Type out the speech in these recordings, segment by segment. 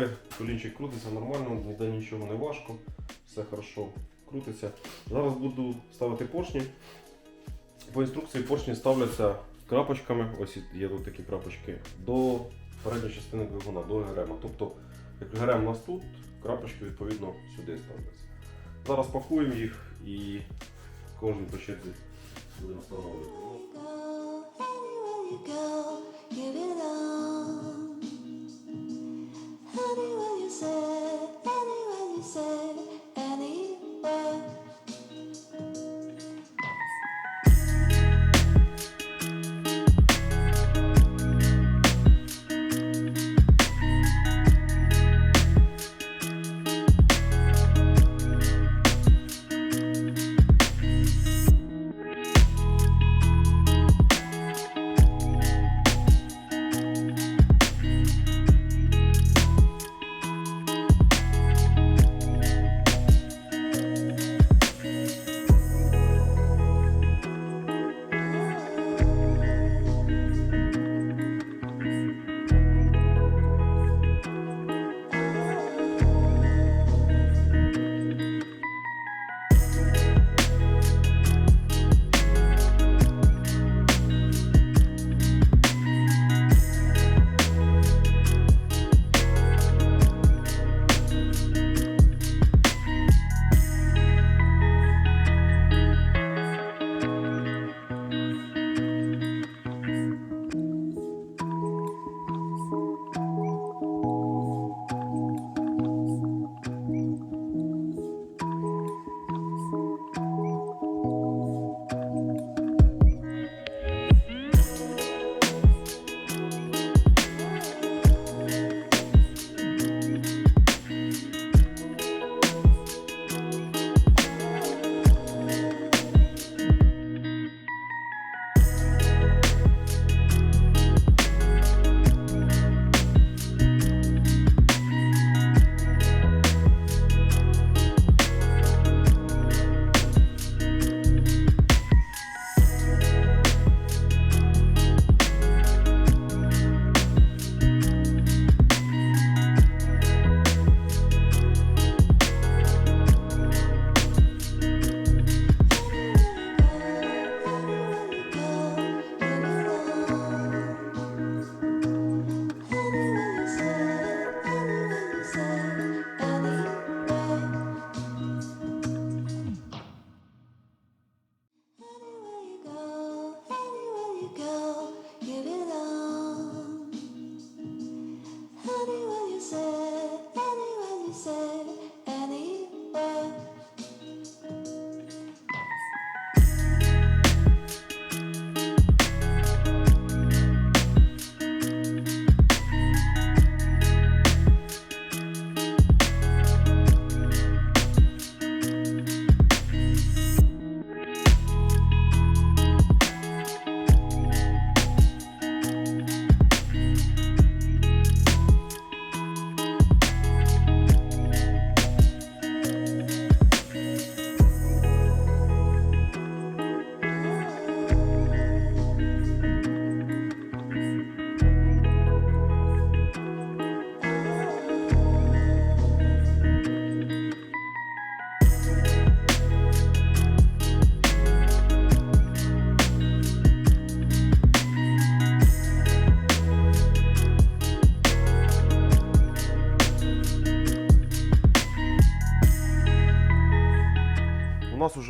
покрутили, колінчик крутиться нормально, ніде нічого не важко, все хорошо крутиться. Зараз буду ставити поршні. По інструкції поршні ставляться крапочками, ось є тут такі крапочки, до передньої частини двигуна, до ГРМ. Тобто, як ГРМ у нас тут, крапочки відповідно сюди ставляться. Зараз пакуємо їх і кожен по черзі будемо встановлювати. Anyone you say, anyone you say.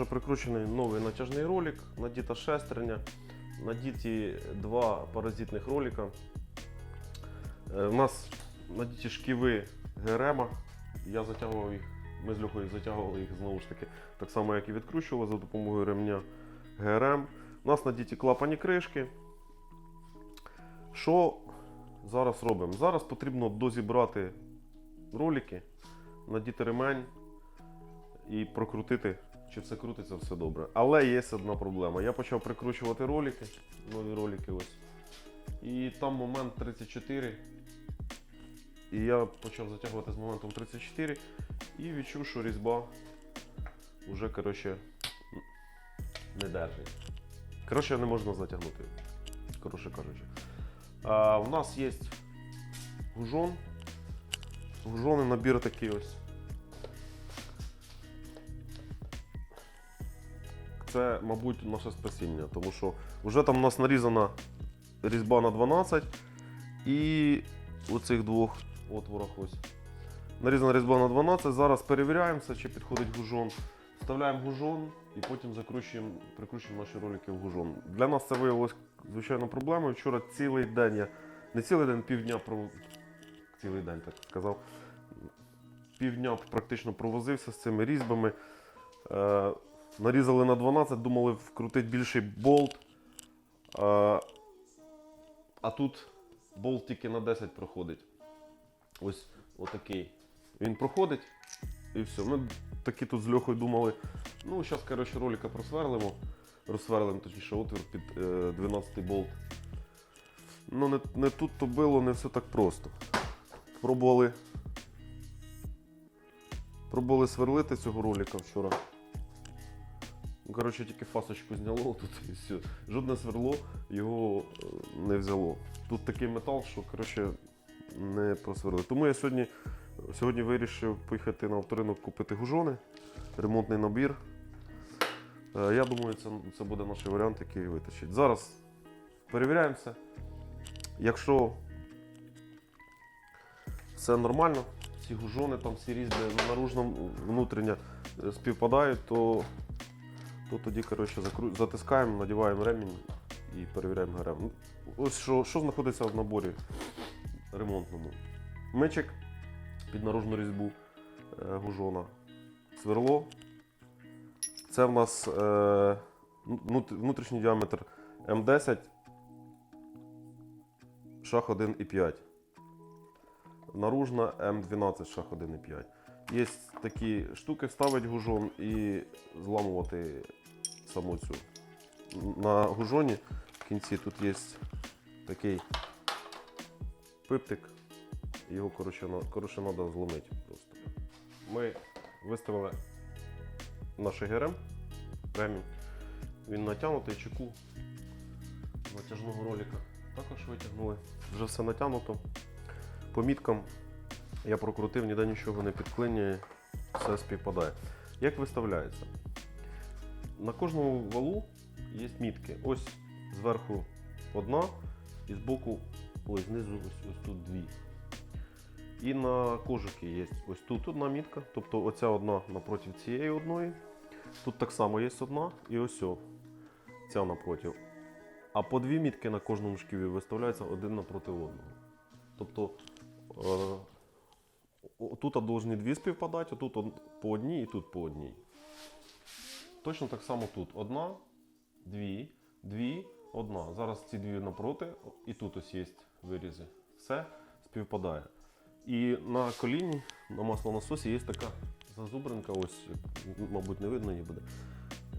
Вже прикручений новий натяжний ролик, надіта шестерня, надіті два паразитних ролика. Е, У нас надіті шківи ГРМ. Я затягував їх, ми з Льохою затягували їх знову ж таки, так само, як і відкручували за допомогою ремня ГРМ. У нас надіті клапані кришки. Що зараз робимо? Зараз потрібно дозібрати ролики, надіти ремень і прокрутити, чи все крутиться, все добре. Але є одна проблема. Я почав прикручувати ролики, нові ролики ось. І там момент 34. І я почав затягувати з моментом 34 і відчув, що різьба вже коротше, не держить. Коротше, не можна затягнути. Коротше кажучи. А, у нас є гужон. Гужони набір такий ось. Це, мабуть, наше спасіння, тому що вже там у нас нарізана різьба на 12 і у цих двох отворах ось. Нарізана різьба на 12. Зараз перевіряємося, чи підходить гужон. Вставляємо гужон і потім закручуємо, прикручуємо наші ролики в гужон. Для нас це виявилось, звичайно, проблемою. Вчора цілий день я, не цілий день, півдня про цілий день, так сказав. Півдня практично провозився з цими різьбами. Е, нарізали на 12, думали вкрутити більший болт. Е, а тут болт тільки на 10 проходить. Ось отакий. Він проходить і все. Ми такі тут з Льохою думали, ну зараз, коротше, ролика просверлимо. Розсверлимо, точніше, отвір під е, 12 болт. Ну, не, не тут то було, не все так просто. Пробували. Пробували сверлити цього ролика вчора. Ну, Коротше, тільки фасочку зняло тут і все. Жодне сверло його е, не взяло. Тут такий метал, що коротше, не просверлили. Тому я сьогодні, сьогодні вирішив поїхати на авторинок купити гужони, ремонтний набір. Е, Я думаю, це, це буде наш варіант, який витащить. Зараз перевіряємося. Якщо все нормально, всі гужони, там всі різьби наружно, внутрішньо е, співпадають, то, то тоді коротше, закру... затискаємо, надіваємо ремінь і перевіряємо гарем. Ну, Ось що, що знаходиться в наборі ремонтному. Мечик під наружну різьбу е, гужона, сверло. Це в нас е, внутрішній діаметр М10, шах 1,5. Наружна М12 шах 1,5. Є такі штуки, вставити гужон і зламувати саму цю. На гужоні в кінці тут є такий пиптик. Його коротше, треба зломити просто. Ми виставили наш ГРМ, ремінь. Він натягнутий, чеку натяжного ролика. Також витягнули. Вже все натягнуто. По міткам я прокрутив, ніде нічого не підклинює, все співпадає. Як виставляється? На кожному валу є мітки. Ось зверху одна і збоку, ось знизу ось, ось тут дві. І на кожики є ось тут одна мітка, тобто оця одна напроти цієї одної. Тут так само є одна і ось ця напроти. А по дві мітки на кожному шківі виставляються один напроти одного. Тобто е, тут повинні дві співпадати, тут по одній і тут по одній. Точно так само тут. Одна, дві, дві, одна. Зараз ці дві напроти, і тут ось є вирізи. Все співпадає. І на коліні, на маслонасосі є така зазубринка, ось, мабуть, не видно її буде.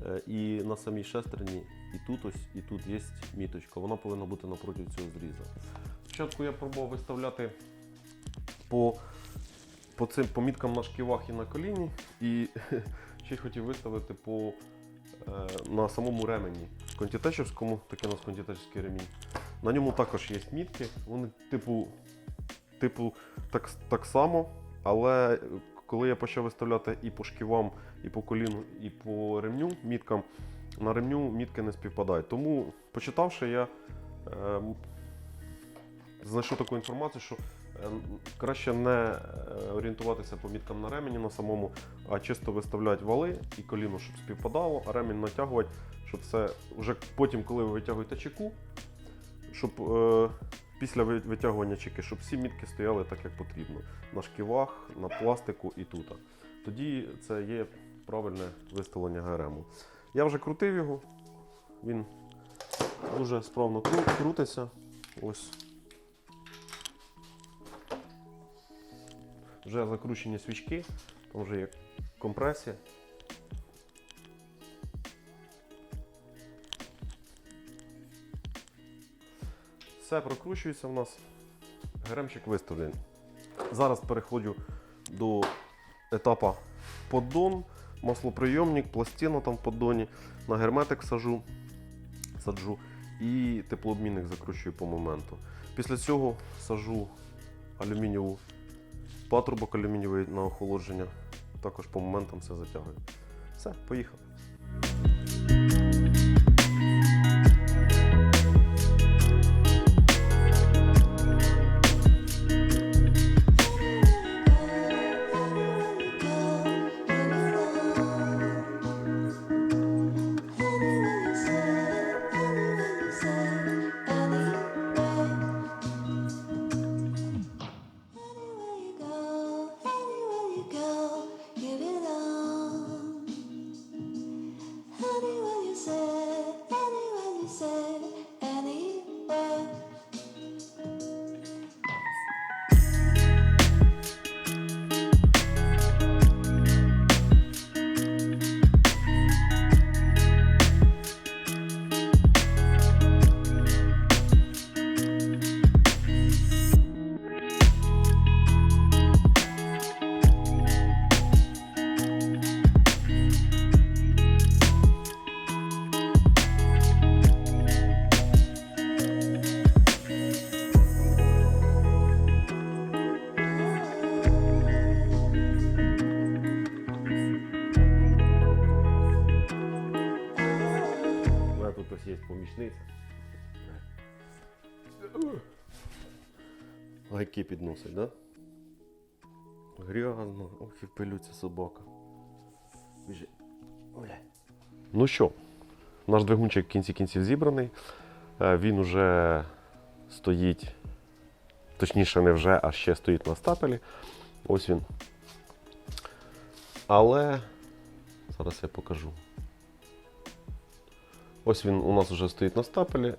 Е, І на самій шестерні, і тут ось, і тут є міточка. Вона повинна бути напроти цього зріза. Спочатку я пробував виставляти по, по цим по міткам на шківах і на коліні, і ще хотів виставити по, е, на самому ремені контітечівському, такий у нас контітечівський ремінь. На ньому також є мітки. Вони типу, типу так, так само, але коли я почав виставляти і по шківам, і по коліну, і по ремню міткам, на ремню мітки не співпадають. Тому, почитавши, я е, знайшов таку інформацію, що краще не е, орієнтуватися по міткам на ремені на самому, а чисто виставляти вали і коліно, щоб співпадало, а ремінь натягувати, щоб все вже потім, коли ви витягуєте чеку, щоб е, після витягування чеки, щоб всі мітки стояли так, як потрібно. На шківах, на пластику і тут. Тоді це є правильне виставлення ГРМу. Я вже крутив його, він дуже справно крутиться. Ось. Вже закручені свічки, там вже є компресія. Все прокручується в нас. Гремчик виставлений. Зараз переходжу до етапу поддон, маслоприйомник, пластина там в поддоні, на герметик сажу, саджу і теплообмінник закручую по моменту. Після цього сажу алюмінієву патрубок алюмінієвий на охолодження. Також по моментам все затягує. Все, поїхали. Є помічниця. Гайки підносить, да? Грязно, ох і пилються собака. Біжи. Оля. Ну що, наш двигунчик в кінці кінців зібраний. Е, Він уже стоїть, точніше, не вже, а ще стоїть на стапелі. Ось він. Але зараз я покажу. Ось він у нас вже стоїть на стапелі.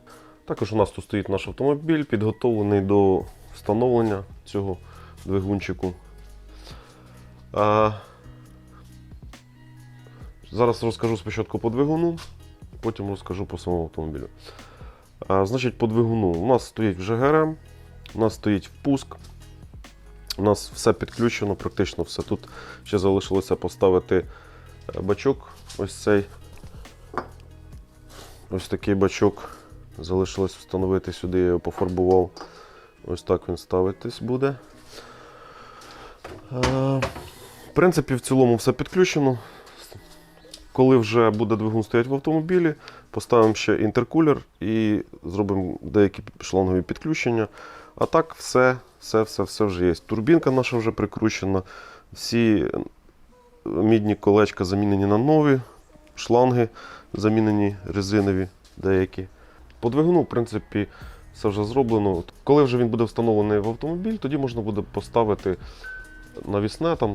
Також у нас тут стоїть наш автомобіль, підготовлений до встановлення цього двигунчику. А, зараз розкажу спочатку по двигуну, потім розкажу по самому автомобілю. А, значить, по двигуну у нас стоїть вже ГРМ, у нас стоїть впуск. У нас все підключено, практично все. Тут ще залишилося поставити е, бачок, ось цей Ось такий бачок залишилось встановити сюди, я його пофарбував. Ось так він ставитись буде. Е, В принципі, в цілому все підключено. Коли вже буде двигун стояти в автомобілі, поставимо ще інтеркулер і зробимо деякі шлангові підключення. А так, все, все, все, все вже є. Турбінка наша вже прикручена. Всі мідні колечка замінені на нові, шланги замінені резинові деякі. По двигуну, в принципі, все вже зроблено. Коли вже він буде встановлений в автомобіль, тоді можна буде поставити навісне, там,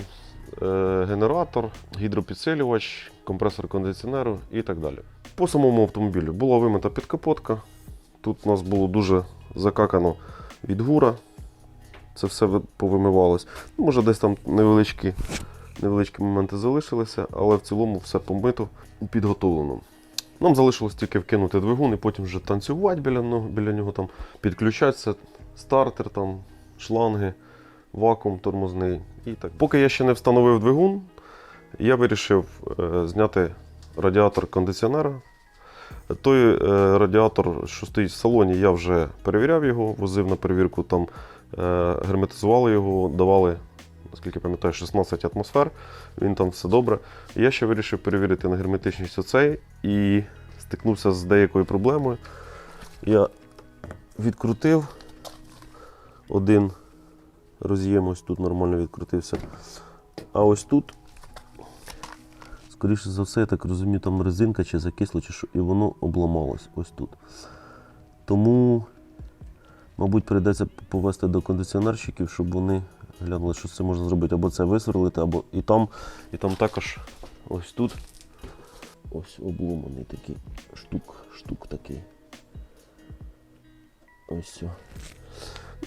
е, генератор, гідропідсилювач, компресор кондиціонеру і так далі. По самому автомобілю була вимита підкапотка. Тут у нас було дуже закакано від гура. Це все повимивалось. Ну, може, десь там невеличкі, невеличкі моменти залишилися, але в цілому все помито і підготовлено. Нам залишилось тільки вкинути двигун і потім вже танцювати біля нього, біля нього там, підключатися, стартер, там, шланги, вакуум тормозний. І так. Поки я ще не встановив двигун, я вирішив е, зняти радіатор кондиціонера. Той е, радіатор, що стоїть в салоні, я вже перевіряв його, возив на перевірку, там е, герметизували його, давали, наскільки пам'ятаю, 16 атмосфер. Він там все добре. Я ще вирішив перевірити на герметичність оцей і стикнувся з деякою проблемою. Я відкрутив один роз'єм, ось тут нормально відкрутився. А ось тут, скоріше за все, я так розумію, там резинка чи закисло, чи що, і воно обламалось ось тут. Тому, мабуть, прийдеться повести до кондиціонерщиків, щоб вони глянули, що це можна зробити. Або це висверлити, або і там, і там також ось тут. Ось обломаний такий штук, штук такий. Ось все.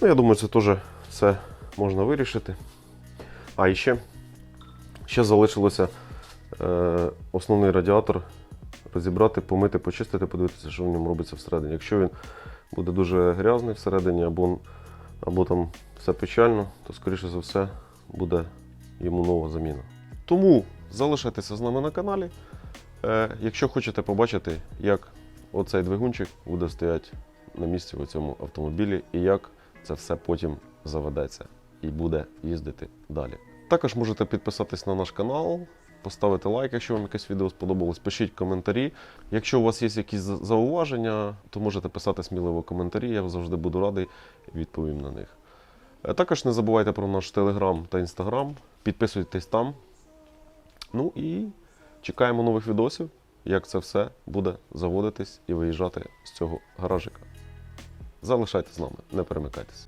Ну, я думаю, це теж все можна вирішити. А і ще, ще залишилося е, основний радіатор розібрати, помити, почистити, подивитися, що в ньому робиться всередині. Якщо він буде дуже грязний всередині, або, або там все печально, то скоріше за все буде йому нова заміна. Тому залишайтеся з нами на каналі. Е, якщо хочете побачити, як оцей двигунчик буде стояти на місці у цьому автомобілі і як це все потім заведеться і буде їздити далі. Також можете підписатись на наш канал, поставити лайк, якщо вам якесь відео сподобалось, пишіть коментарі. Якщо у вас є якісь зауваження, то можете писати сміливо коментарі, я завжди буду радий і відповім на них. Е, Також не забувайте про наш телеграм та інстаграм, підписуйтесь там. Ну і чекаємо нових відосів, як це все буде заводитись і виїжджати з цього гаражика. Залишайтесь з нами, не перемикайтесь.